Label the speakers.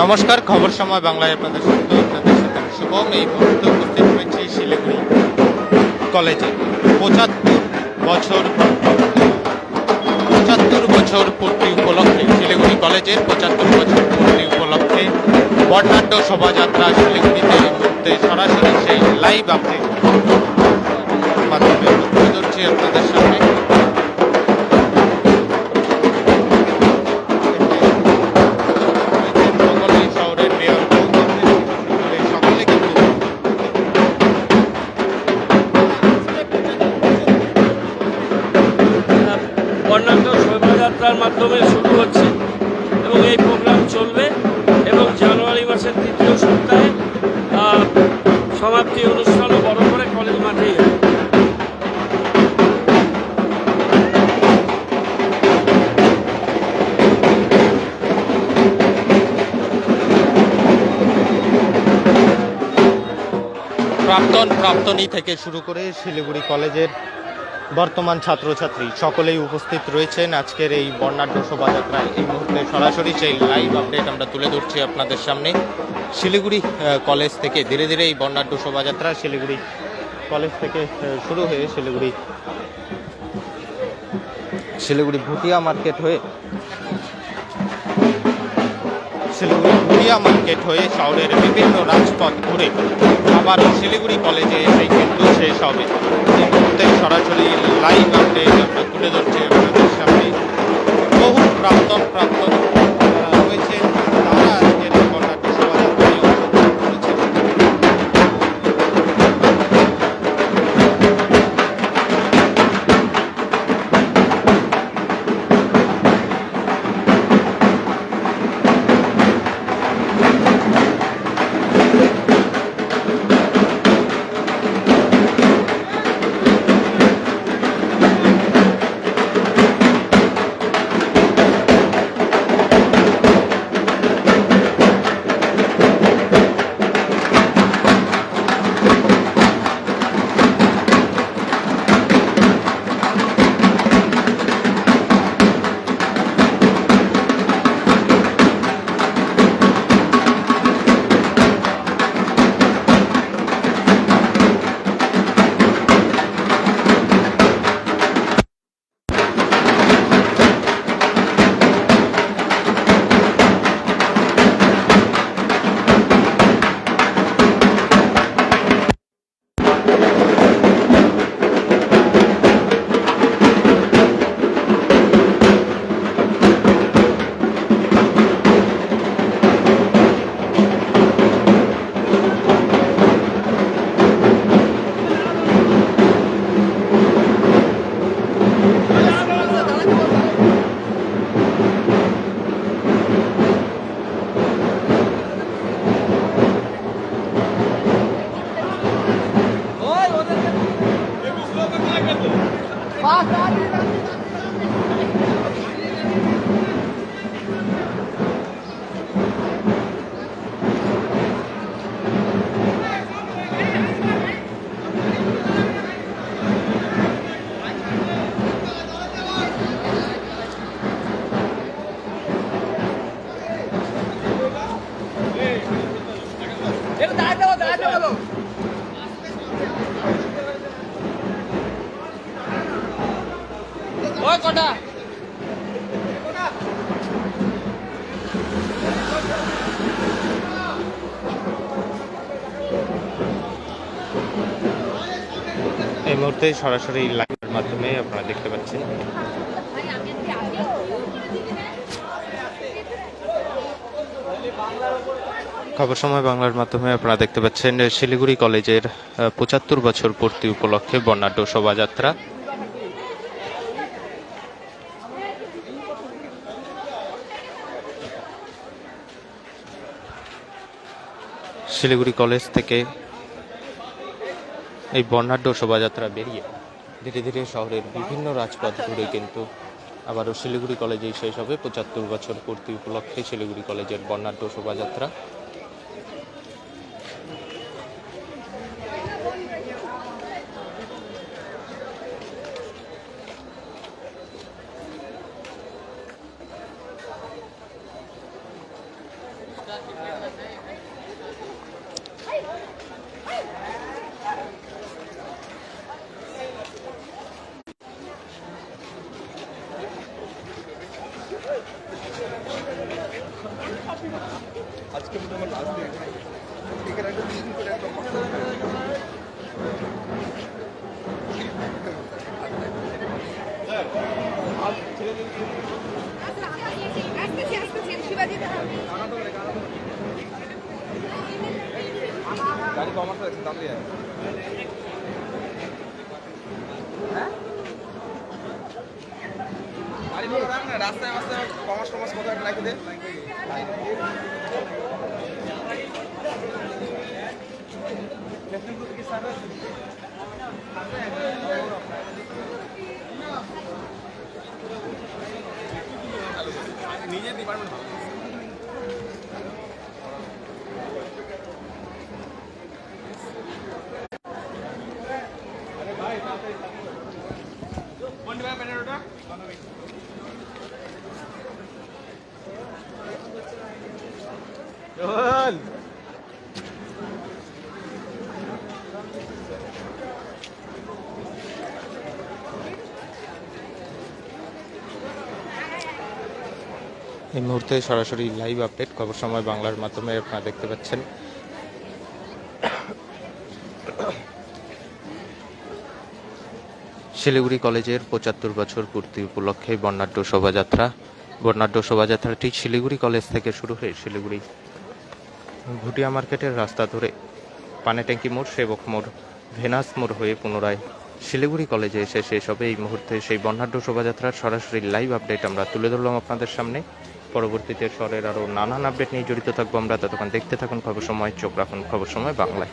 Speaker 1: নমস্কার, খবর সময় বাংলায় আপনাদের সঙ্গে আপনাদের সাথে আমি শুভম। এই মুহূর্তে উপস্থিত হয়েছি শিলিগুড়ি কলেজে পঁচাত্তর বছর পঁচাত্তর বছর পূর্তি উপলক্ষে শিলিগুড়ি কলেজের পঁচাত্তর বছর পূর্তি উপলক্ষে বর্ণাঢ্য শোভাযাত্রা শিলিগুড়িতে এই মুহূর্তে সরাসরি সেই লাইভ আপডেট মাধ্যমে ধরছি আপনাদের সামনে।
Speaker 2: বর্ণাঢ্য শোভাযাত্রার মাধ্যমে শুরু হচ্ছে এবং এই প্রোগ্রাম চলবে এবং জানুয়ারি মাসের তৃতীয় সপ্তাহে সমাপ্তি অনুষ্ঠানও বড় করে কলেজ মাঠেই
Speaker 1: প্রাক্তন প্রাক্তনী থেকে শুরু করে শিলিগুড়ি কলেজের বর্তমান ছাত্রছাত্রী সকলেই উপস্থিত রয়েছেন। আজকের এই বর্ণাঢ্য শোভাযাত্রায় এই মুহূর্তে সরাসরি সেই লাইভ আপডেট আমরা তুলে ধরছি আপনাদের সামনে। শিলিগুড়ি কলেজ থেকে ধীরে ধীরে এই বর্ণাঢ্য শোভাযাত্রা শিলিগুড়ি কলেজ থেকে শুরু হয়ে শিলিগুড়ি শিলিগুড়ি ভুটিয়া মার্কেট হয়ে শিলিগুড়ি ভুটিয়া মার্কেট হয়ে শহরের বিভিন্ন রাজপথ ঘুরে আবার শিলিগুড়ি কলেজে এসে কিন্তু শেষ হবে। মুহূর্তে সরাসরি লাইভ আপডেট আমরা তুলে ধরছি আপনাদের সামনে বহু প্রাক্তন প্রাক্তন রয়েছেন Eu dá, এই মুহূর্তে সরাসরি লাইভের মাধ্যমে আপনারা দেখতে পাচ্ছেন। খবর সময় বাংলার মাধ্যমে আপনারা দেখতে পাচ্ছেন শিলিগুড়ি কলেজের পঁচাত্তর বছর পূর্তি উপলক্ষে বর্ণাঢ্য শোভাযাত্রা। শিলিগুড়ি কলেজ থেকে এই বর্ণাঢ্য শোভাযাত্রা বেরিয়ে ধীরে ধীরে শহরের বিভিন্ন রাজপথ ঘুরে কিন্তু আবারও শিলিগুড়ি কলেজেই শেষ হবে পঁচাত্তর বছর পূর্তি উপলক্ষে শিলিগুড়ি কলেজের বর্ণাঢ্য শোভাযাত্রা।
Speaker 3: গাড়ি কমার্স তাড়াতাড়ি আয়। গাড়ি নিয়ে রাখ না রাস্তায় রাস্তায় কমার্স টমার্স কোথাও একটা রাখি নিজের ডিপার্টমেন্ট রোহন
Speaker 1: এই মুহূর্তে সরাসরি লাইভ আপডেট খবর সময় বাংলার মাধ্যমে আপনারা দেখতে পাচ্ছেন। শিলিগুড়ি কলেজের পঁচাত্তর বছর পূর্তি উপলক্ষে বর্ণাঢ্য শোভাযাত্রা। বর্ণাঢ্য শোভাযাত্রাটি শিলিগুড়ি কলেজ থেকে শুরু হয়ে শিলিগুড়ি ভুটিয়া মার্কেটের রাস্তা ধরে পানেট্যাঙ্কি মোড়, সেবক মোড়, ভেনাস মোড় হয়ে পুনরায় শিলিগুড়ি কলেজে এসে শেষ হবে এই মুহূর্তে সেই বর্ণাঢ্য শোভাযাত্রার সরাসরি লাইভ আপডেট আমরা তুলে ধরলাম আপনাদের সামনে। পরবর্তীতে স্বরের আরও নানান আপডেট নিয়ে জড়িত থাকব আমরা। ততক্ষণ দেখতে থাকুন খবর সময়, চোখ রাখুন খবর সময় বাংলায়।